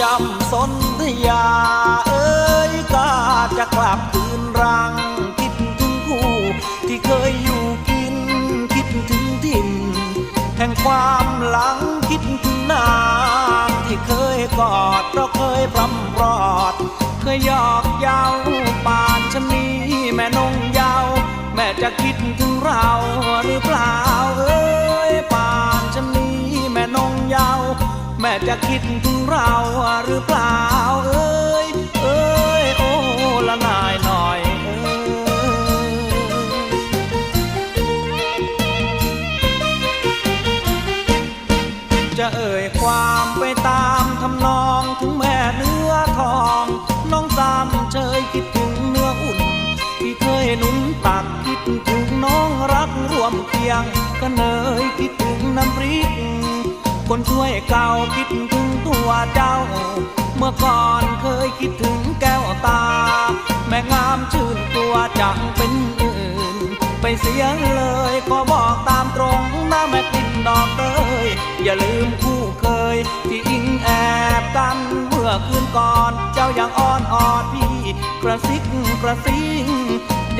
ยำสนธยา เอ้ยกาจะกลับคืนรัง คิดถึงคู่ที่เคยอยู่กิน คิดถึงถิ่นแห่งความหลังคิดถึงนางที่เคยกอดเพราะเคยพรำรอด เคยหยอกเย้าปานชนีแม่นงเยาวแม่จะคิดถึงเราหรือเปล่า จะคิดถึงเราหรือเปล่าเอ้ยเอ้ยโอ้ละนายหน่อยเอ้ยจะเอ่ยความไปตามทำนองถึงแม่เนื้อทอง น้องสามเชยคิดถึงเนื้ออุ่น ที่เคยนุ่นตักคิดถึงน้องรักร่วมเคียงก็เนย เก่าคิดถึงตัวเจ้า เมื่อก่อนเคยคิดถึงแก้วตา แม่งามชื่นตัวจังเป็นอื่น ไปเสียเลยก็บอกตามตรงนะแม่กลิ่นดอกเตยอย่าลืมคู่เคยที่อิงแอบกัน เมื่อคืนก่อนเจ้ายังอ้อนออดพี่ กระซิกกระซิง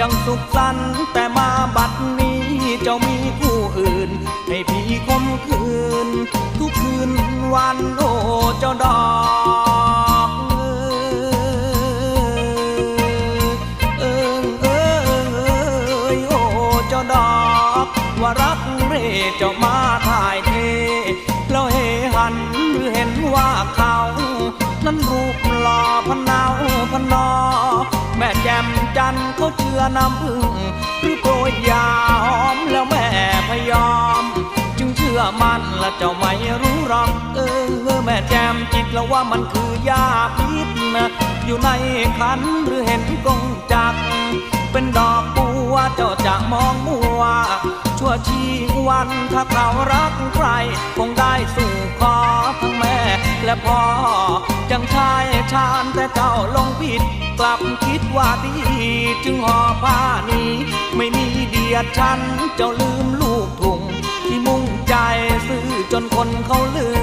ยังสุขสันต์แต่มาบัดนี้เจ้ามีคู่อื่น ให้พี่คมคืน เจ้ามาถ่ายเทแล้วเฮหันหรือเห็นว่าเขา นั้นรูปหล่อพนาวพนอ แม่แจ่มจันทร์เขาเชื่อน้ำพึ่งหรือโปรยยาหอมแล้วแม่พยอม จึงเชื่อมันและเจ้าไม่รู้รอกเออแม่แจมจิตแล้วว่ามันคือยาพิษนะอยู่ในขันหรือเห็นกงจัก เป็นดอกบัวเจ้าจะมองมัว ชั่วชีวันถ้าเขารักใคร คงได้สู่ขอทั้งแม่ และพ่อ จังชายชาญแต่เจ้าลงผิด กลับคิดว่าดีจึงห่อผ้านี้ ไม่มีเดียดฉันเจ้าลืมลูกทุ่งที่มุ่งใจซื้อจนคนเขาลือ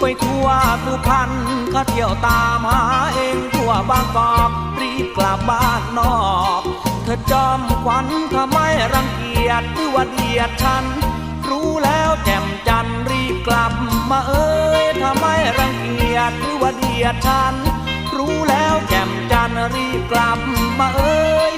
ไปทั่วสุพรรณข้าเที่ยวตามหาเองทั่วบางกอกรีบกลับบ้านนอก ธอจอมขวัญถ้าไม่รังเกียจหรือว่าเดียดฉัน รู้แล้วแจ่มจันทร์รีบกลับมาเอ้ยถ้าไม่รังเกียจหรือว่าเดียดฉัน รู้แล้วแจ่มจันทร์รีบกลับมาเอ้ย